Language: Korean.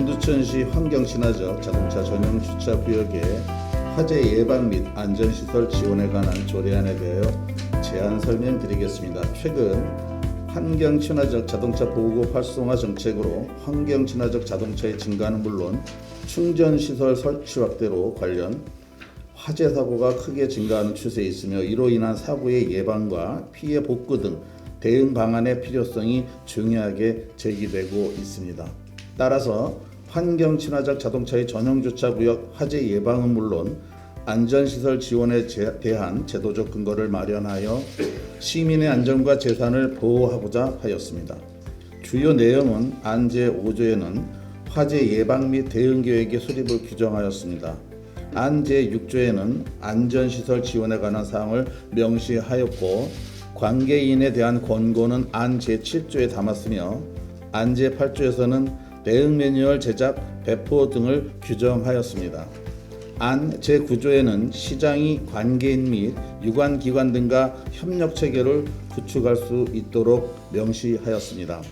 인천시 환경친화적 자동차 전용 주차 구역의 화재 예방 및 안전시설 지원에 관한 조례안에 대하여 제안 설명드리겠습니다. 최근 환경친화적 자동차 보급 활성화 정책으로 환경친화적 자동차의 증가는 물론 충전시설 설치 확대로 관련 화재 사고가 크게 증가하는 추세에 있으며 이로 인한 사고의 예방과 피해 복구 등 대응 방안의 필요성이 중요하게 제기되고 있습니다. 따라서 환경 친화적 자동차의 전용 주차 구역 화재 예방은 물론 안전시설 지원에 제- 대한 제도적 근거를 마련하여 시민의 안전과 재산을 보호하고자 하였습니다. 주요 내용은 안제 5조에는 화재 예방 및 대응 계획의 수립을 규정하였습니다. 안제 6조에는 안전시설 지원에 관한 사항을 명시하였고 관계인에 대한 권고는 안제 7조에 담았으며 안제 8조에서는 대응 매뉴얼 제작, 배포 등을 규정하였습니다. 안 제9조에는 시장이 관계인 및 유관 기관 등과 협력 체계를 구축할 수 있도록 명시하였습니다.